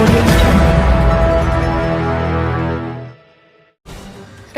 audience.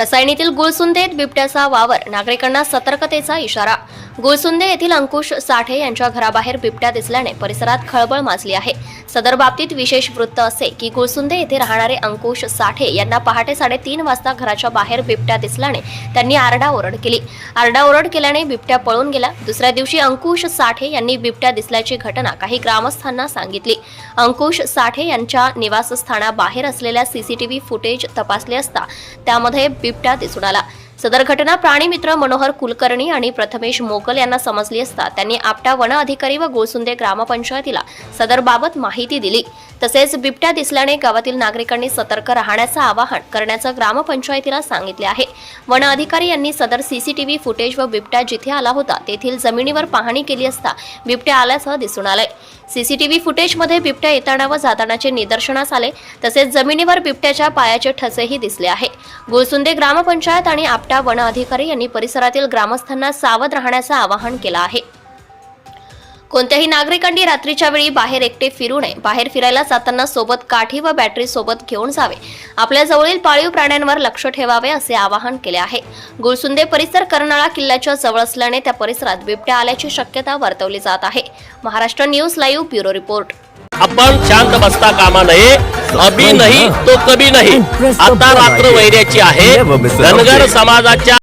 रसायनीतील गुळसुंदेत बिबट्याचा वावर नागरिकांना सतर्कतेचा इशारा. गुळसुंदे येथील अंकुश साठे यांच्या घराबाहेर बिबट्या दिसल्याने परिसरात खळबळ माजली आहे. सदर बाबतीत विशेष वृत्त असे की गुळसुंदे येथे राहणारे अंकुश साठे यांना पहाटे साडेतीन वाजता घराच्या बाहेर बिबट्या दिसल्याने त्यांनी आरडाओरड केली. आरडाओरड केल्याने बिबट्या पळून गेला दुसऱ्या दिवशी अंकुश साठे यांनी बिबट्या दिसल्याची घटना काही ग्रामस्थांना सांगितली. अंकुश साठे यांच्या निवासस्थानाबाहेर असलेल्या सीसीटीव्ही फुटेज तपासले असता त्यामध्ये बिबट्या दिसून आला. सदर घटना प्राणीमित्र मनोहर कुलकर्णी आणि प्रथमेश मोकल यांना समजली असता त्यांनी आपटा वन अधिकारी व गोसुंदे ग्रामपंचायतीला सदर बाबत माहिती दिली. तसेच बिबट्या दिसल्याने गावातील नागरिकांनी सतर्क राहण्याचं आवाहन करण्याचं ग्रामपंचायतीला सांगितले आहे. वन अधिकारी यांनी सदर सीसीटीव्ही फुटेज व बिबट्या जिथे आला होता तेथील जमिनीवर पाहणी केली असता बिबट्या आल्याचं दिसून आलंय. सीसीटीव्ही फुटेजमध्ये बिबट्या येताना व जातानाचे निदर्शनास आले. तसेच जमिनीवर बिबट्याच्या पायाचे ठसेही दिसले आहे. गुळसुंदे ग्रामपंचायत आणि आपटा वन अधिकारी यांनी परिसरातील ग्रामस्थांना सावध राहण्याचं आवाहन केलं आहे. कोणत्याही नागरिकांनी रात्रीच्या वेळी बाहेर एकटे फिरू नये. बाहेर फिरायला जाताना सोबत काठी व बॅटरी सोबत घेऊन जावे. आपल्या जवळील पाळीव प्राण्यांवर लक्ष ठेवावे असे आवाहन केले आहे. गुळसुंदे परिसर कर्नाळा किल्ल्याच्या जवळ असल्याने त्या परिसरात बिबट्या आल्याची शक्यता वर्तवली जात आहे. Maharashtra news live bureau report. आपण शांत बसता कामा नये. अभी नाही तो कभी नाही. आता रात्र वैऱ्याची आहे. धनगर समाजाच्या